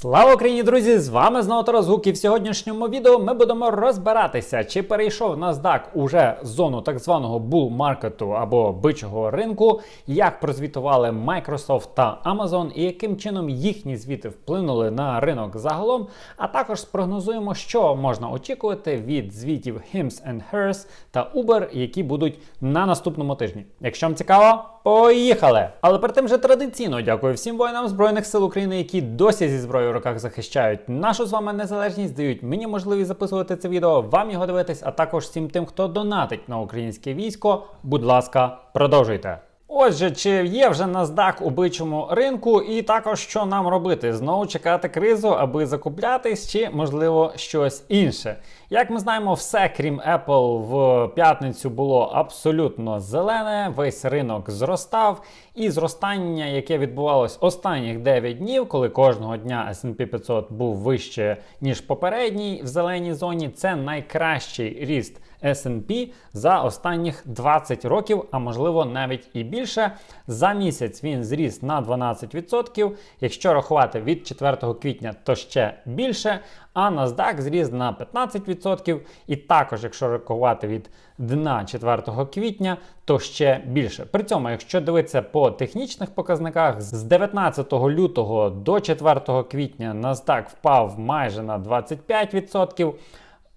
Слава Україні, друзі! З вами знову Тарас Гук і в сьогоднішньому відео ми будемо розбиратися, чи перейшов NASDAQ уже зону так званого bull маркету або бичого ринку, як прозвітували Microsoft та Amazon і яким чином їхні звіти вплинули на ринок загалом. А також спрогнозуємо, що можна очікувати від звітів Hims Hers та Uber, які будуть на наступному тижні. Якщо вам цікаво, поїхали! Але перед тим же традиційно дякую всім воїнам Збройних сил України, які досі зі зброєю в руках захищають нашу з вами незалежність, дають мені можливість записувати це відео, вам його дивитись, а також всім тим, хто донатить на українське військо. Будь ласка, продовжуйте. Отже, чи є вже NASDAQ у бичому ринку, і також що нам робити? Знову чекати кризу, аби закуплятись, чи можливо щось інше? Як ми знаємо, все крім Apple в п'ятницю було абсолютно зелене, весь ринок зростав, і зростання, яке відбувалось останніх 9 днів, коли кожного дня S&P 500 був вище ніж попередній в зеленій зоні, це найкращий ріст. S&P за останніх 20 років, а можливо навіть і більше. За місяць він зріс на 12%. Якщо рахувати від 4 квітня, то ще більше. А NASDAQ зріс на 15%. І також, якщо рахувати від дна 4 квітня, то ще більше. При цьому, якщо дивитися по технічних показниках, з 19 лютого до 4 квітня NASDAQ впав майже на 25%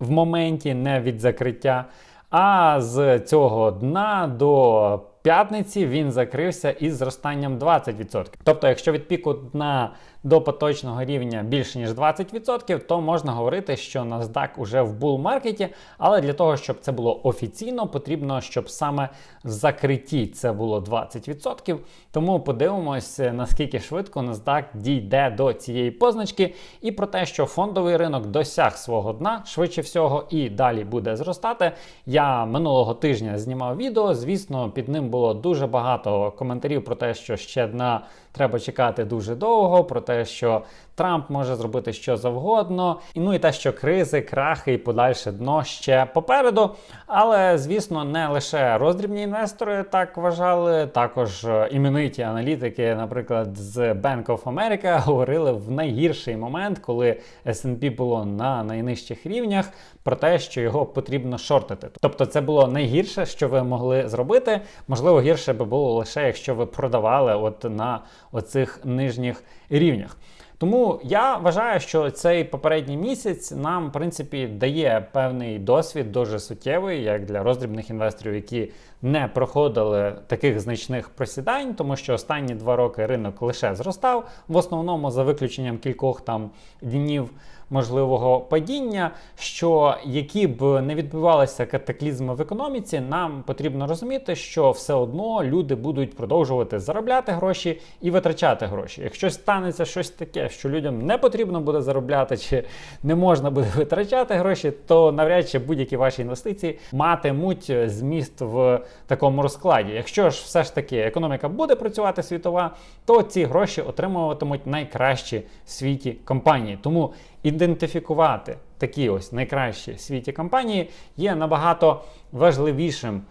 в моменті, не від закриття. А з цього дна до п'ятниці він закрився із зростанням 20%. Тобто, якщо від піку дна до поточного рівня більше ніж 20%, то можна говорити, що NASDAQ уже в булл-маркеті, але для того, щоб це було офіційно, потрібно, щоб саме в закритті це було 20%. Тому подивимось, наскільки швидко NASDAQ дійде до цієї позначки, і про те, що фондовий ринок досяг свого дна швидше всього і далі буде зростати. Я минулого тижня знімав відео. Звісно, під ним було дуже багато коментарів про те, що ще дна треба чекати дуже довго, про те, що Трамп може зробити що завгодно, і ну і те, що кризи, крахи і подальше дно ще попереду. Але звісно, не лише роздрібні інвестори так вважали, також імениті аналітики, наприклад, з Bank of America говорили в найгірший момент, коли S&P було на найнижчих рівнях, про те, що його потрібно шортити. Тобто, це було найгірше, що ви могли зробити. Можливо, гірше би було лише якщо ви продавали от на оцих нижніх рівнях. Тому я вважаю, що цей попередній місяць нам, в принципі, дає певний досвід дуже суттєвий, як для роздрібних інвесторів, які не проходили таких значних просідань, тому що останні два роки ринок лише зростав, в основному за виключенням кількох там днів можливого падіння. Що які б не відбувалися катаклізми в економіці, нам потрібно розуміти, що все одно люди будуть продовжувати заробляти гроші і витрачати гроші. Якщо станеться щось таке, що людям не потрібно буде заробляти чи не можна буде витрачати гроші, то навряд чи будь-які ваші інвестиції матимуть зміст в такому розкладі. Якщо ж все ж таки економіка буде працювати світова, то ці гроші отримуватимуть найкращі в світі компанії. Тому ідентифікувати такі ось найкращі в світі компанії є набагато важливішим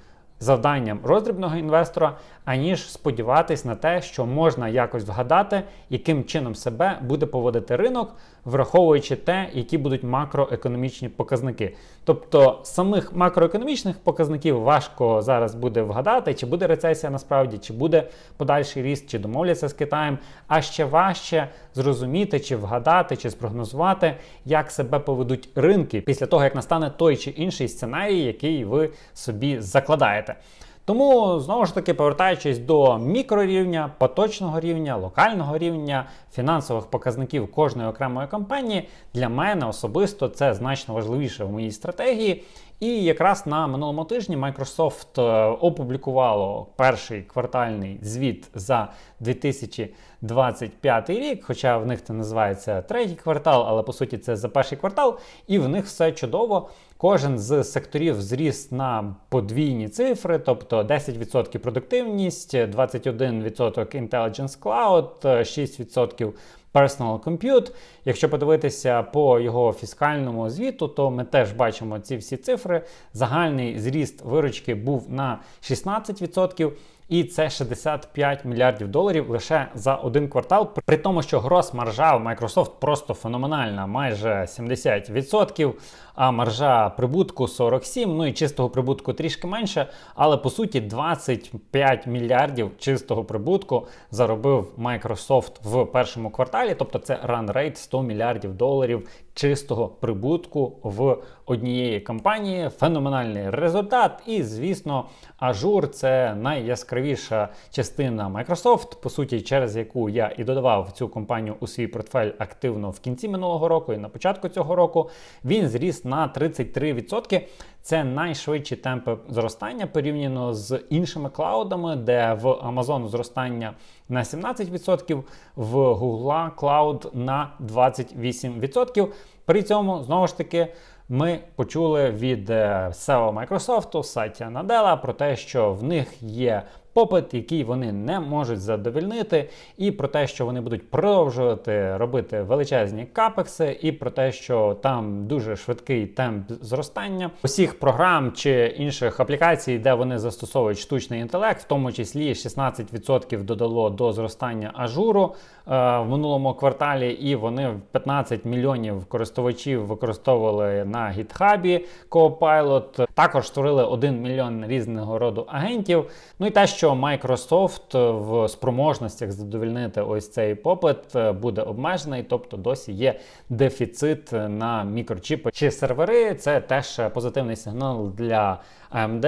завданням роздрібного інвестора, аніж сподіватись на те, що можна якось вгадати, яким чином себе буде поводити ринок, враховуючи те, які будуть макроекономічні показники. Тобто самих макроекономічних показників важко зараз буде вгадати, чи буде рецесія насправді, чи буде подальший ріст, чи домовляться з Китаєм, а ще важче зрозуміти, чи вгадати, чи спрогнозувати, як себе поведуть ринки після того, як настане той чи інший сценарій, який ви собі закладаєте. Тому знову ж таки, повертаючись до мікрорівня, поточного рівня, локального рівня, фінансових показників кожної окремої компанії, для мене особисто це значно важливіше в моїй стратегії. І якраз на минулому тижні Microsoft е, опублікувало перший квартальний звіт за 2025 рік, хоча в них це називається третій квартал, але по суті це за перший квартал, і в них все чудово. Кожен з секторів зріс на подвійні цифри, тобто 10% продуктивність, 21% Intelligence Cloud, 6% Personal Compute. Якщо подивитися по його фіскальному звіту, то ми теж бачимо ці всі цифри. Загальний зріст виручки був на 16%. і це 65 мільярдів доларів лише за один квартал. При тому, що грос маржа в Microsoft просто феноменальна, майже 70%, а маржа прибутку 47, ну і чистого прибутку трішки менше, але по суті 25 мільярдів чистого прибутку заробив Microsoft в першому кварталі, тобто це rate 100 мільярдів доларів чистого прибутку в однієї компанії. Феноменальний результат. І, звісно, Azure – це найяскравіша частина Microsoft, по суті, через яку я і додавав цю компанію у свій портфель активно в кінці минулого року і на початку цього року. Він зріс на 33%. Це найшвидші темпи зростання порівняно з іншими клаудами, де в Amazon зростання на 17%, в Google Cloud на 28%. При цьому знову ж таки. Ми почули від SEO Microsoft Сатя Наделла про те, що в них є попит, який вони не можуть задовільнити, і про те, що вони будуть продовжувати робити величезні капекси, і про те, що там дуже швидкий темп зростання усіх програм чи інших аплікацій, де вони застосовують штучний інтелект, в тому числі 16% додало до зростання ажуру е, в минулому кварталі, і вони 15 мільйонів користувачів використовували на гітхабі Copilot. Також створили 1 мільйон різного роду агентів. Ну і те, що що Microsoft в спроможностях задовільнити ось цей попит е, буде обмежений, тобто досі є дефіцит на мікрочіпи чи сервери. Це теж позитивний сигнал для AMD,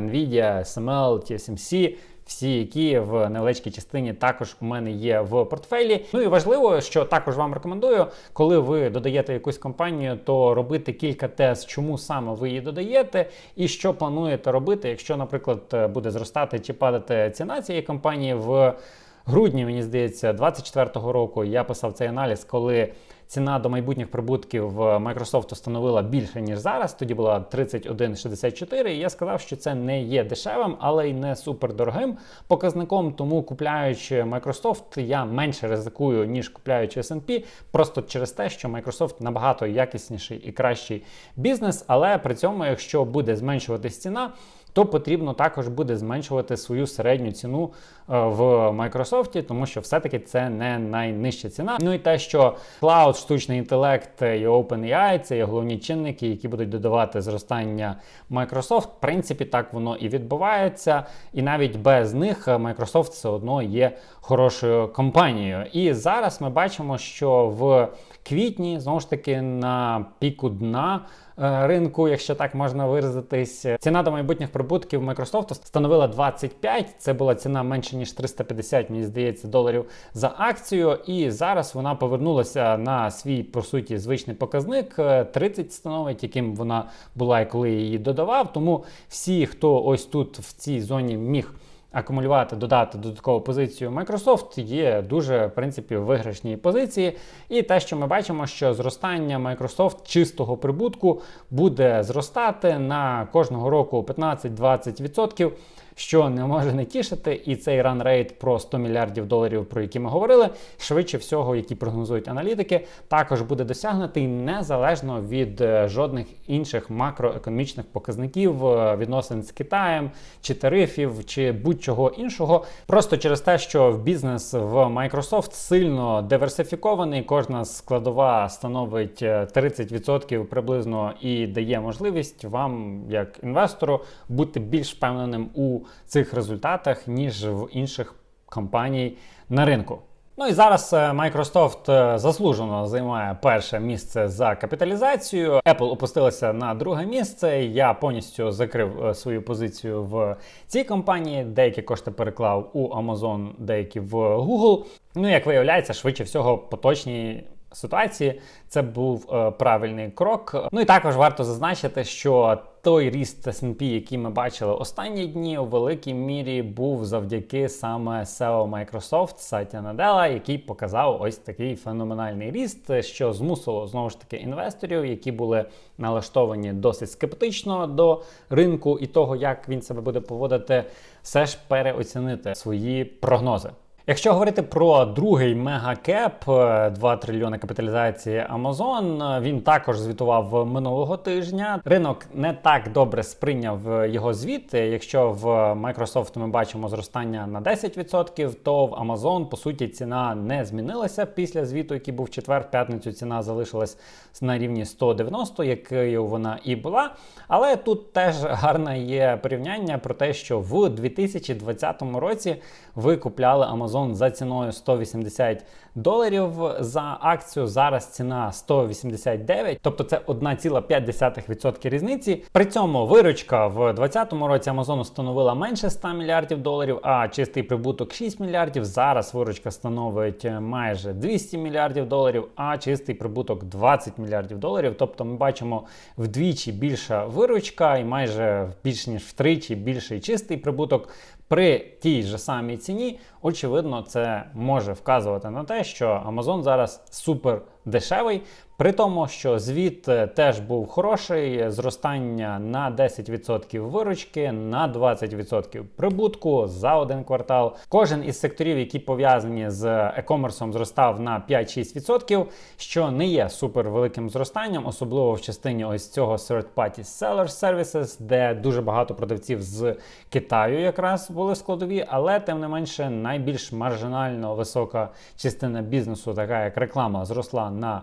Nvidia, SML, TSMC всі, які в невеличкій частині також у мене є в портфелі. Ну і важливо, що також вам рекомендую, коли ви додаєте якусь компанію, то робити кілька тез, чому саме ви її додаєте, і що плануєте робити, якщо, наприклад, буде зростати чи падати ціна цієї компанії в грудні, мені здається, 24-го року я писав цей аналіз, коли ціна до майбутніх прибутків Microsoft становила більше, ніж зараз. Тоді була 31,64. І я сказав, що це не є дешевим, але й не супердорогим показником. Тому купляючи Microsoft, я менше ризикую, ніж купляючи S&P, просто через те, що Microsoft набагато якісніший і кращий бізнес. Але при цьому, якщо буде зменшуватись ціна, то потрібно також буде зменшувати свою середню ціну е, в Microsoft, тому що все-таки це не найнижча ціна. Ну і те, що Cloud, штучний інтелект і OpenAI – це є головні чинники, які будуть додавати зростання Microsoft. В принципі, так воно і відбувається. І навіть без них Microsoft все одно є хорошою компанією. І зараз ми бачимо, що в квітні знову ж таки на піку дна. Е, ринку, якщо так можна виразитись. Ціна до майбутніх прибутків Microsoft становила 25. Це була ціна менше ніж 350, мені здається, доларів за акцію. І зараз вона повернулася на свій по суті звичний показник 30 е, становить, яким вона була і коли її додавав. Тому всі, хто ось тут в цій зоні міг акумулювати, додати додаткову позицію Microsoft є дуже в принципі виграшні позиції. І те, що ми бачимо, що зростання Microsoft чистого прибутку буде зростати на кожного року 15-20% що не може не тішити, і цей ранрейт про 100 мільярдів доларів, про які ми говорили, швидше всього, які прогнозують аналітики, також буде досягнутий незалежно від е, жодних інших макроекономічних показників е, відносин з Китаєм чи тарифів, чи будь-чого іншого. Просто через те, що в бізнес в Microsoft сильно диверсифікований, кожна складова становить 30% е, приблизно і дає можливість вам, як інвестору, бути більш впевненим у цих результатах, ніж в інших компаній на ринку. Ну і зараз е, Microsoft е, заслужено займає перше місце за капіталізацією. Apple опустилася на друге місце. Я повністю закрив е, свою позицію в цій компанії. Деякі кошти переклав у Amazon, деякі в Google. Ну як виявляється, швидше всього поточні ситуації це був е, правильний крок. Ну і також варто зазначити, що той ріст S&P, який ми бачили останні дні, у великій мірі був завдяки саме SEO Microsoft Сатя Наделла, який показав ось такий феноменальний ріст, що змусило знову ж таки інвесторів, які були налаштовані досить скептично до ринку і того, як він себе буде поводити, все ж переоцінити свої прогнози. Якщо говорити про другий мегакеп, е, 2 трильйони капіталізації Amazon, е, він також звітував минулого тижня. Ринок не так добре сприйняв е, його звіт. Якщо в Microsoft ми бачимо зростання на 10%, то в Amazon по суті ціна не змінилася після звіту, який був четвер. П'ятницю ціна залишилась на рівні 190, якою вона і була. Але тут теж гарне є порівняння про те, що в 2020 році ви купляли Amazon за ціною 180 доларів за акцію. Зараз ціна 189, тобто це 1,5% різниці. При цьому виручка в 2020 році Amazon становила менше 100 мільярдів доларів, а чистий прибуток 6 мільярдів. Зараз виручка становить майже 200 мільярдів доларів, а чистий прибуток 20 мільярдів доларів. Тобто ми бачимо вдвічі більша виручка і майже більш ніж втричі більший чистий прибуток. При тій же самій ціні, очевидно, це може вказувати на те, що Amazon зараз супер дешевий. При тому, що звіт е, теж був хороший, зростання на 10% виручки, на 20% прибутку за один квартал. Кожен із секторів, які пов'язані з e-commerce, зростав на 5-6%, що не є супер великим зростанням, особливо в частині ось цього third-party seller services, де дуже багато продавців з Китаю якраз були складові, але тим не менше найбільш маржинально висока частина бізнесу, така як реклама, зросла на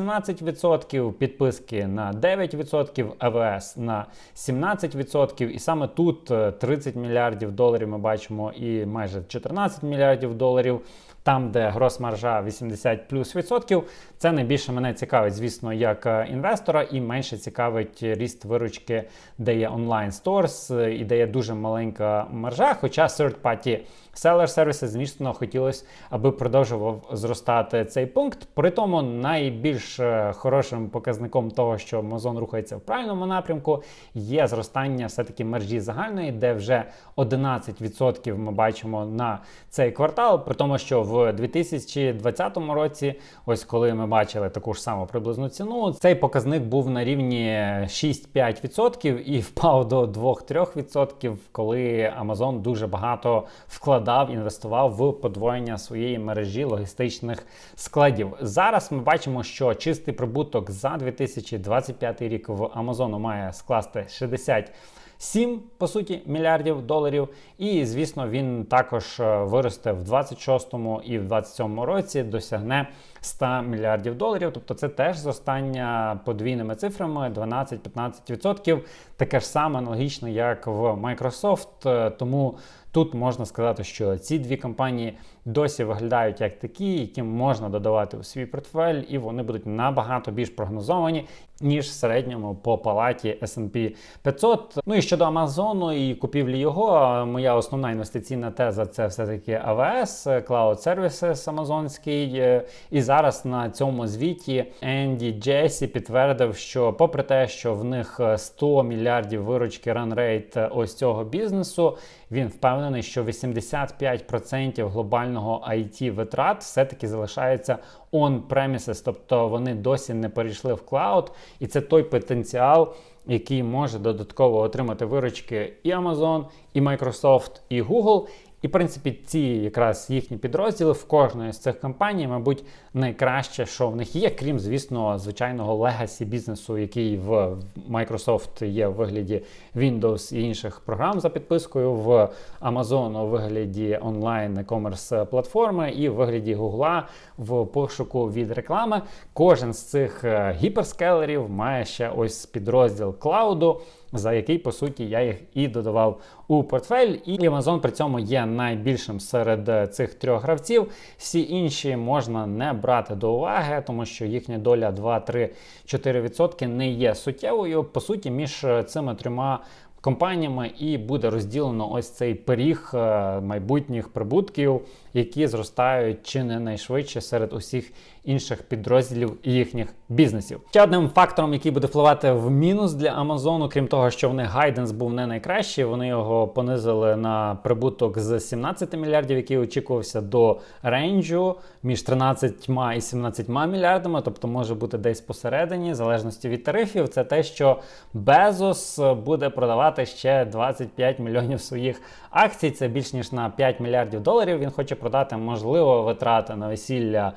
18%, підписки на 9%, АВС на 17%. І саме тут е, 30 мільярдів доларів ми бачимо і майже 14 мільярдів доларів. Там, де грос-маржа 80 плюс відсотків, це найбільше мене цікавить, звісно, як е, інвестора, і менше цікавить ріст виручки, де є онлайн сторс і де є дуже маленька маржа. Хоча third-party seller services, звісно, хотілося, аби продовжував зростати цей пункт. При тому найбільш е, хорошим показником того, що Amazon рухається в правильному напрямку, є зростання все-таки мережі загальної, де вже 11% ми бачимо на цей квартал, при тому, що в 2020 році, ось коли ми бачили таку ж саму приблизну ціну, цей показник був на рівні 6-5% і впав до 2-3%, коли Amazon дуже багато вкладав, інвестував в подвоєння своєї мережі логістичних складів. Зараз ми бачимо, що чистий прибуток за 2025 рік в Amazon має скласти 60 7, по суті, мільярдів доларів. І, звісно, він також е, виросте в 26-му і в 27-му році, досягне 100 мільярдів доларів. Тобто це теж зростання подвійними цифрами 12-15%. Таке ж саме аналогічно, як в Microsoft. Е, Тому тут можна сказати, що ці дві компанії досі виглядають як такі, які можна додавати у свій портфель, і вони будуть набагато більш прогнозовані, ніж в середньому по палаті S&P 500. Ну і щодо Амазону і купівлі його, моя основна інвестиційна теза це все-таки AWS, Cloud Services амазонський. Е, І зараз на цьому звіті Енді Джесі підтвердив, що попри те, що в них 100 мільярдів виручки ранрейт ось цього бізнесу, він впевнений, що 85% глобального IT витрат все-таки залишається on-premises, тобто вони досі не перейшли в клауд, і це той потенціал, який може додатково отримати виручки і Amazon, і Microsoft, і Google. І, в принципі, ці якраз їхні підрозділи в кожної з цих компаній, мабуть, найкраще, що в них є, крім, звісно, звичайного легасі бізнесу, який в Microsoft є в вигляді Windows і інших програм за підпискою, в Amazon у вигляді онлайн e-commerce платформи і в вигляді Google в пошуку від реклами. Кожен з цих е, гіперскелерів має ще ось підрозділ клауду за який, по суті, я їх і додавав у портфель. І Amazon при цьому є найбільшим серед е, цих трьох гравців. Всі інші можна не брати до уваги, тому що їхня доля 2-3-4% не є суттєвою. По суті, між е, цими трьома. Компаніями і буде розділено ось цей пиріг е, майбутніх прибутків, які зростають чи не найшвидше серед усіх інших підрозділів їхніх бізнесів. Ще одним фактором, який буде впливати в мінус для Амазону, крім того, що в них гайденс був не найкращий, вони його понизили на прибуток з 17 мільярдів, який очікувався до рейнджу між 13 і 17 мільярдами, тобто може бути десь посередині, в залежності від тарифів. Це те, що Безос буде продавати ще 25 мільйонів своїх акцій. Це більш ніж на 5 мільярдів доларів. Він хоче продати, можливо, витрати на весілля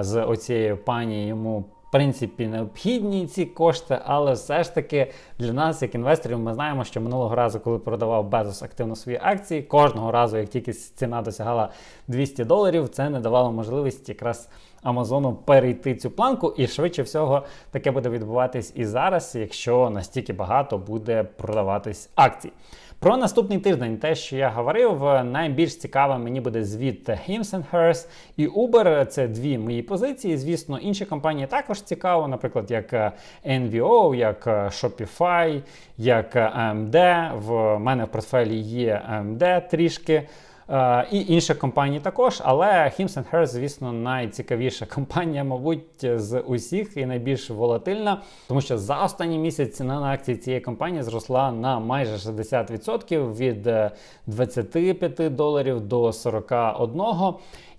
з оцією пані йому. В принципі, необхідні ці кошти, але все ж таки для нас, як інвесторів, ми знаємо, що минулого разу, коли продавав Безос активно свої акції, кожного разу, як тільки ціна досягала 200 доларів, це не давало можливості якраз Амазону перейти цю планку, і швидше всього таке буде відбуватись і зараз, якщо настільки багато буде продаватись акцій. Про наступний тиждень, те, що я говорив, найбільш цікаве мені буде звіт Hims Hers і Uber. Це дві мої позиції. Звісно, інші компанії також цікаво, наприклад, як NVO, як Shopify, як AMD. В мене в портфелі є AMD трішки. Uh, і інші компанії також, але Hims Hers, звісно, найцікавіша компанія, мабуть, з усіх і найбільш волатильна, тому що за останній місяць ціна на акції цієї компанії зросла на майже 60% від 25 доларів до 41.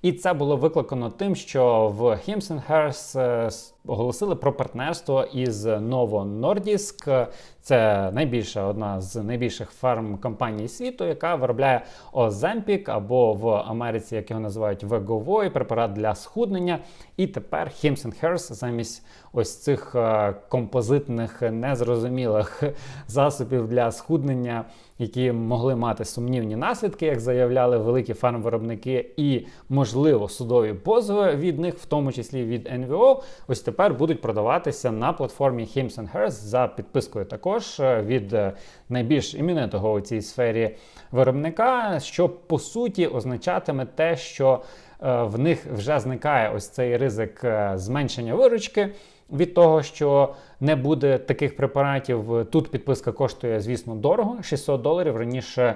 І це було викликано тим, що в Hims Hers оголосили про партнерство із Novo Nordisk. Це найбільша одна з найбільших фарм компаній світу, яка виробляє Оземпік або в Америці, як його називають, Веговой, препарат для схуднення. І тепер Hims Hers замість ось цих композитних незрозумілих засобів для схуднення, які могли мати сумнівні наслідки, як заявляли великі фармвиробники, і можливо судові позови від них, в тому числі від НВО. Ось тепер будуть продаватися на платформі Hims Hers за підпискою також від найбільш іменитого у цій сфері виробника, що по суті означатиме те, що в них вже зникає ось цей ризик зменшення виручки. Від того, що не буде таких препаратів, тут підписка коштує, звісно, дорого 600 доларів. Раніше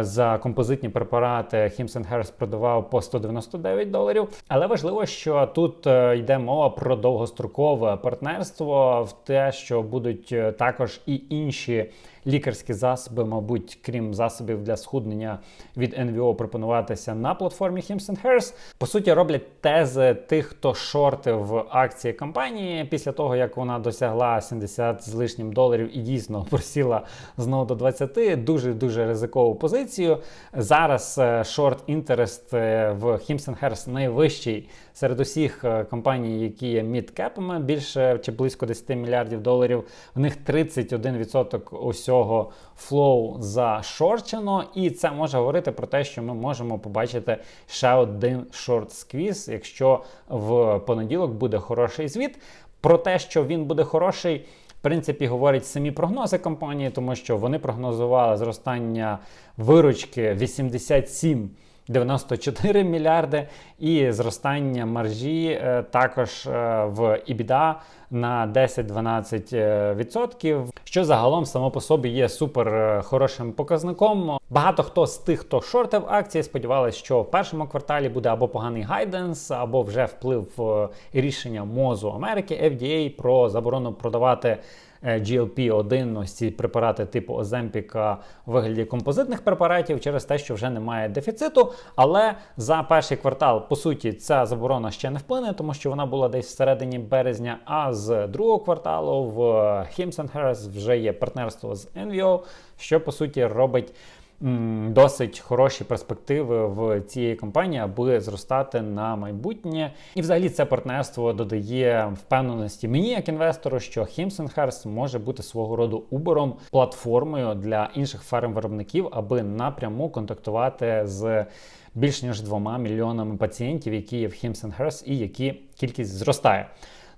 за композитні препарати Hims Hers продавав по 199 доларів. Але важливо, що тут йде мова про довгострокове партнерство в те, що будуть також і інші лікарські засоби, мабуть, крім засобів для схуднення від НВО, пропонуватися на платформі Hims Hers. По суті, роблять тези тих, хто шортив акції компанії після того, як вона досягла 70 з лишнім доларів і дійсно просіла знову до 20. Дуже дуже ризикову позицію. Зараз шорт інтерест в Hims Hers найвищий серед усіх компаній, які є мідкепами, більше чи близько 10 мільярдів доларів. В них 31% усього флоу зашорчено, і це може говорити про те, що ми можемо побачити ще один шорт сквіз, якщо в понеділок буде хороший звіт. Про те, що він буде хороший. В принципі, говорять самі прогнози компанії, тому що вони прогнозували зростання виручки 87 94 мільярди і зростання маржі е, також е, в EBITDA на 10-12%, що загалом само по собі є супер е, хорошим показником. Багато хто з тих, хто шортив акції, сподівалися, що в першому кварталі буде або поганий гайденс, або вже вплив рішення МОЗу Америки FDA про заборону продавати. GLP-1, ось ці препарати типу Оземпіка в вигляді композитних препаратів через те, що вже немає дефіциту. Але за перший квартал, по суті, ця заборона ще не вплине, тому що вона була десь всередині березня. А з другого кварталу в Hims Harris вже є партнерство з NVO, що по суті робить досить хороші перспективи в цієї компанії, аби зростати на майбутнє. І взагалі це партнерство додає впевненості мені, як інвестору, що Hims Hers може бути свого роду убором, платформою для інших фарм-виробників, аби напряму контактувати з. Більш ніж двома мільйонами пацієнтів, які є в Hims Hers і які кількість зростає.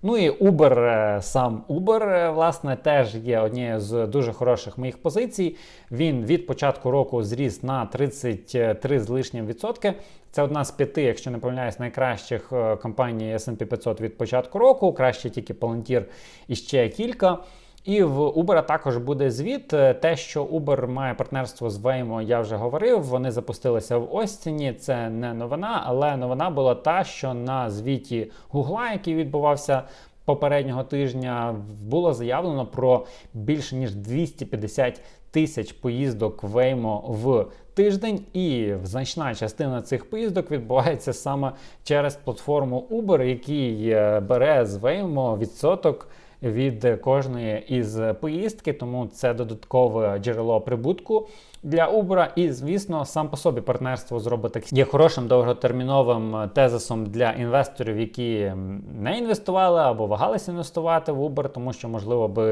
Ну і Uber, е, сам Uber, е, власне, теж є однією з дуже хороших моїх позицій. Він від початку року зріс на 33 з лишнім відсотки. Це одна з п'яти, якщо не помиляюсь, найкращих е, компаній S&P 500 від початку року. Краще тільки Palantir і ще кілька. І в Uber також буде звіт. Те, що Uber має партнерство з Waymo, я вже говорив. Вони запустилися в Остіні. Це не новина, але новина була та, що на звіті Гугла, який відбувався. Попереднього тижня було заявлено про більше ніж 250 тисяч поїздок Waymo в тиждень, і значна частина цих поїздок відбувається саме через платформу Uber, який е, бере з Waymo відсоток від кожної із поїздки, тому це додаткове джерело прибутку для Uber. І, звісно, сам по собі партнерство з роботаксі є хорошим довготерміновим тезисом для інвесторів, які не інвестували або вагалися інвестувати в Uber, тому що, можливо, би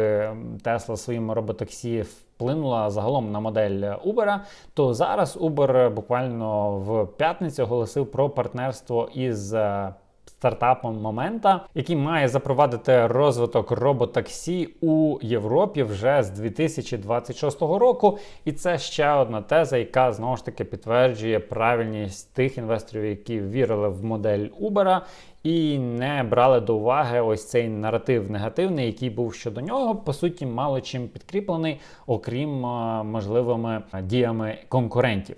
Tesla своїм роботаксі вплинула загалом на модель Uber, то зараз Uber буквально в п'ятницю оголосив про партнерство із стартапом Момента, який має запровадити розвиток роботаксі у Європі вже з 2026 року. І це ще одна теза, яка знову ж таки підтверджує правильність тих інвесторів, які вірили в модель Uber і не брали до уваги ось цей наратив негативний, який був щодо нього, по суті, мало чим підкріплений, окрім е, можливими діями конкурентів.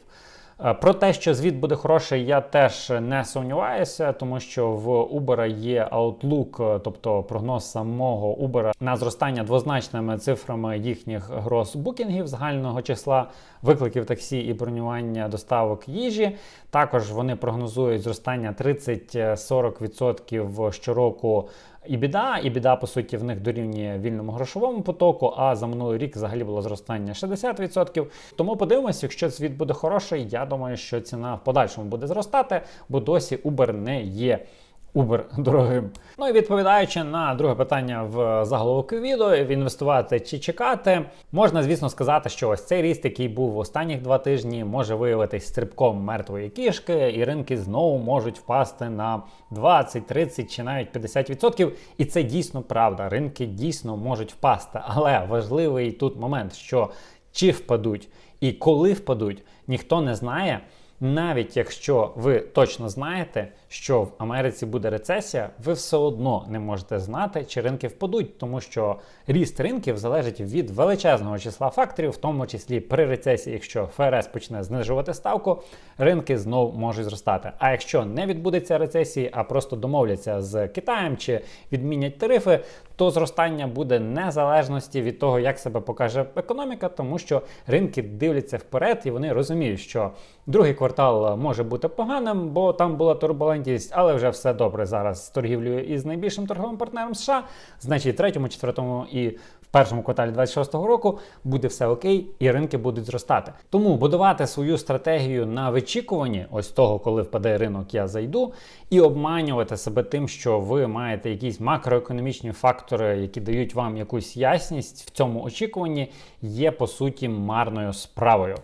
Е, про те, що звіт буде хороший, я теж не сумніваюся, тому що в Uber є Outlook, е, тобто прогноз самого Uber на зростання двозначними цифрами їхніх грос-букінгів загального числа викликів таксі і бронювання доставок їжі. Також вони прогнозують зростання 30-40% щороку і біда, і біда, по суті, в них дорівнює вільному грошовому потоку, а за минулий рік взагалі було зростання 60%. Тому подивимось, якщо звіт буде хороший, я думаю, що ціна в подальшому буде зростати, бо досі Uber не є Uber дорогим. Ну і відповідаючи на друге питання в заголовок відео, інвестувати чи чекати, можна, звісно, сказати, що ось цей ріст, який був в останніх два тижні, може виявитись стрибком мертвої кішки, і ринки знову можуть впасти на 20, 30 чи навіть 50%. І це дійсно правда. Ринки дійсно можуть впасти. Але важливий тут момент, що чи впадуть і коли впадуть, ніхто не знає. Навіть якщо ви точно знаєте, що в Америці буде рецесія, ви все одно не можете знати, чи ринки впадуть, тому що ріст ринків залежить від величезного числа факторів, в тому числі при рецесії, якщо ФРС почне знижувати ставку, ринки знов можуть зростати. А якщо не відбудеться рецесії, а просто домовляться з Китаєм чи відмінять тарифи, то зростання буде незалежності від того, як себе покаже економіка, тому що ринки дивляться вперед і вони розуміють, що другий квартал може бути поганим, бо там була турбулентність, але вже все добре зараз з торгівлею із найбільшим торговим партнером США. Значить, третьому, четвертому і першому кварталі 26-го року буде все окей, і ринки будуть зростати. Тому будувати свою стратегію на вичікуванні, ось того, коли впаде ринок, я зайду, і обманювати себе тим, що ви маєте якісь макроекономічні фактори, які дають вам якусь ясність в цьому очікуванні, є по суті марною справою.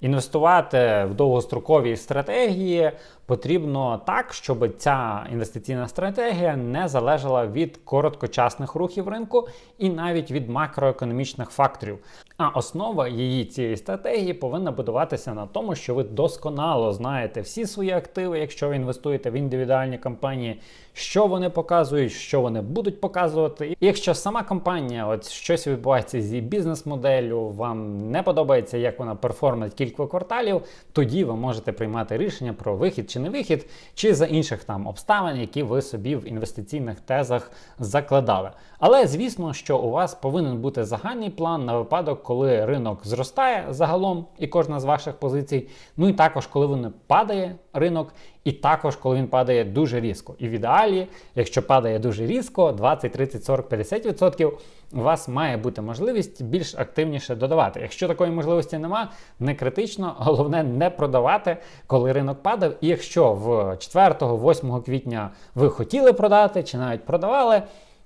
Інвестувати в довгострокові стратегії потрібно так, щоб ця інвестиційна стратегія не залежала від короткочасних рухів ринку і навіть від макроекономічних факторів. А основа її цієї стратегії повинна будуватися на тому, що ви досконало знаєте всі свої активи, якщо ви інвестуєте в індивідуальні компанії, що вони показують, що вони будуть показувати. І якщо сама компанія, от щось відбувається з її бізнес-моделлю, вам не подобається, як вона перформить кілька кварталів, тоді ви можете приймати рішення про вихід чи не вихід, чи за інших там обставин, які ви собі в інвестиційних тезах закладали. Але звісно, що у вас повинен бути загальний план на випадок, коли ринок зростає загалом і кожна з ваших позицій. Ну і також, коли він падає ринок, і також, коли він падає дуже різко. І в ідеалі, якщо падає дуже різко, 20, 30, 40, 50%, у вас має бути можливість більш активніше додавати. Якщо такої можливості нема, не критично, головне не продавати, коли ринок падав. І якщо в 4-8 квітня ви хотіли продати чи навіть продавали.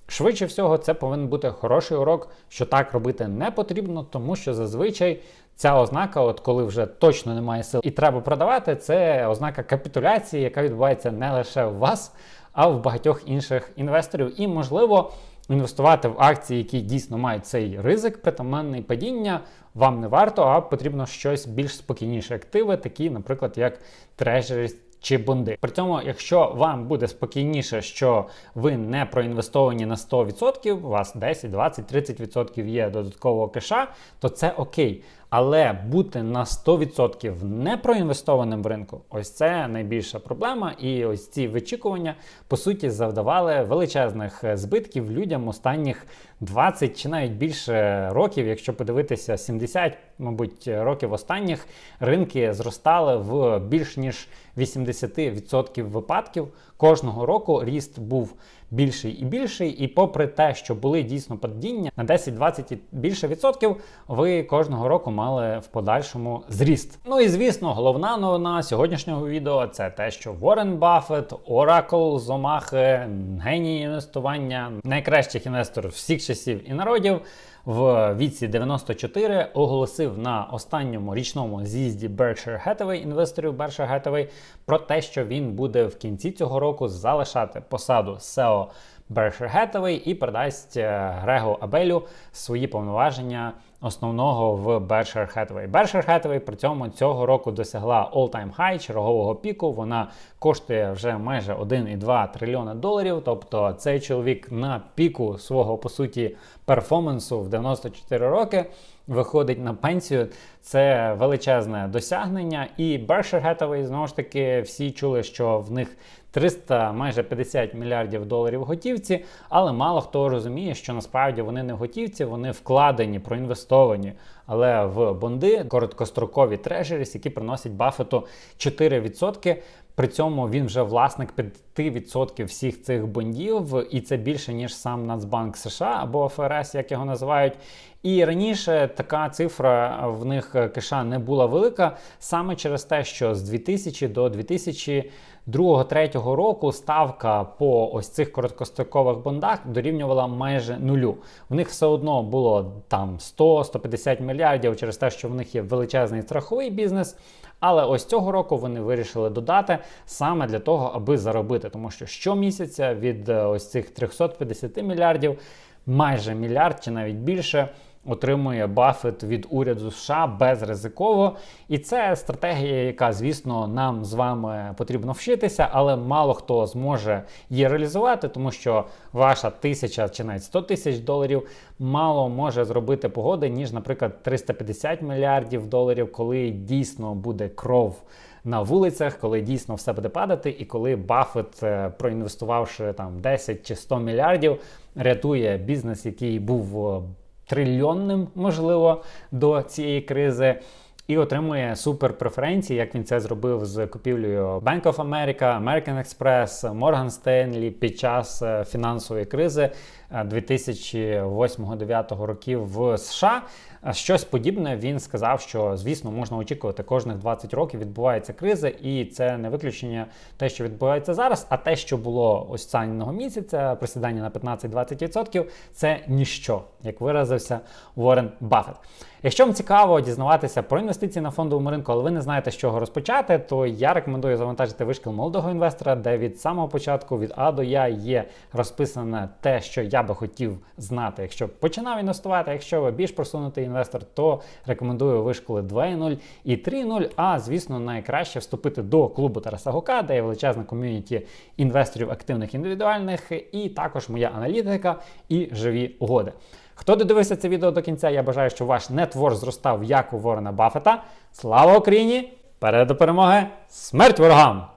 Швидше всього, це повинен бути хороший урок, що так робити не потрібно, тому що зазвичай ця ознака, от коли вже точно немає сил і треба продавати, це ознака капітуляції, яка відбувається не лише в вас, а в багатьох інших інвесторів. І, можливо, інвестувати в акції, які дійсно мають цей ризик, притаманний падіння, вам не варто, а потрібно щось більш спокійніше активи, такі, наприклад, як Treasury чи бонди. При цьому, якщо вам буде спокійніше, що ви не проінвестовані на 100%, у вас 10, 20, 30% є додаткового кеша, то це окей. Але бути на 100% не проінвестованим в ринку, ось це найбільша проблема. І ось ці вичікування по суті завдавали величезних збитків людям останніх 20 чи навіть більше років. Якщо подивитися 70, мабуть, років останніх ринки зростали в більш ніж 80% випадків. Кожного року ріст був більший і більший. І попри те, що були дійсно падіння на 10-20 і більше відсотків, ви кожного року мали в подальшому зріст. Ну і звісно, головна новина сьогоднішнього відео це те, що Уоррен Баффет, Оракл з Омахи, геній інвестування, найкращих інвесторів всіх часів і народів. В віці 94 оголосив на останньому річному з'їзді Berkshire Hathaway, інвесторів Berkshire Hathaway, про те, що він буде в кінці цього року залишати посаду SEO Berkshire Hathaway і передасть е, Грегу Абелю свої повноваження основного в Berkshire Hathaway. Berkshire Hathaway при цьому цього року досягла all-time high, чергового піку. Вона коштує вже майже 1,2 трильйона доларів. Тобто цей чоловік на піку свого по суті перформансу в 94 роки. Виходить на пенсію, це величезне досягнення. І Berkshire Hathaway, знову ж таки, всі чули, що в них 300 майже 50 мільярдів доларів готівці, але мало хто розуміє, що насправді вони не готівці, вони вкладені, проінвестовані, але в бонди короткострокові трежеріс, які приносять Баффету 4%. При цьому він вже власник 5% всіх цих бондів, і це більше ніж сам Нацбанк США або ФРС, як його називають. І раніше така цифра в них кеша не була велика саме через те, що з 2000 до 2002-2003 року ставка по ось цих короткострокових бондах дорівнювала майже нулю. В них все одно було там 100-150 мільярдів через те, що в них є величезний страховий бізнес. Але ось цього року вони вирішили додати саме для того, аби заробити, тому що щомісяця від е, ось цих 350 мільярдів майже мільярд чи навіть більше отримує Баффет від уряду США безризиково. І це стратегія, яка, звісно, нам з вами потрібно вчитися, але мало хто зможе її реалізувати, тому що ваша тисяча чи навіть 100 тисяч доларів мало може зробити погоди, ніж, наприклад, 350 мільярдів доларів, коли дійсно буде кров. На вулицях, коли дійсно все буде падати, і коли Баффет, е, проінвестувавши там 10 чи 100 мільярдів, рятує бізнес, який був е, трильйонним, можливо, до цієї кризи. І отримує супер преференції, як він це зробив з купівлею Bank of America, American Express, Morgan Stanley під час е, фінансової кризи 2008-2009 років в США. Щось подібне він сказав, що звісно можна очікувати кожних 20 років відбувається криза, і це не виключення те, що відбувається зараз. А те, що було останнього місяця, присідання на 15-20%, це ніщо, як виразився Уоррен Баффет. Якщо вам цікаво дізнаватися про інвестиції на фондовому ринку, але ви не знаєте, з чого розпочати, то я рекомендую завантажити вишкіл молодого інвестора, де від самого початку від А до Я є розписане те, що я би хотів знати, якщо починав інвестувати. Якщо ви більш просунутий інвестор, то рекомендую вишколи 2.0 і 3.0. А звісно, найкраще вступити до клубу Тараса Гука, де є величезна ком'юніті інвесторів активних індивідуальних, і також моя аналітика і живі угоди. Хто додивився це відео до кінця, я бажаю, щоб ваш нетвор зростав як у Ворона Баффета. Слава Україні! Перед до перемоги! Смерть ворогам!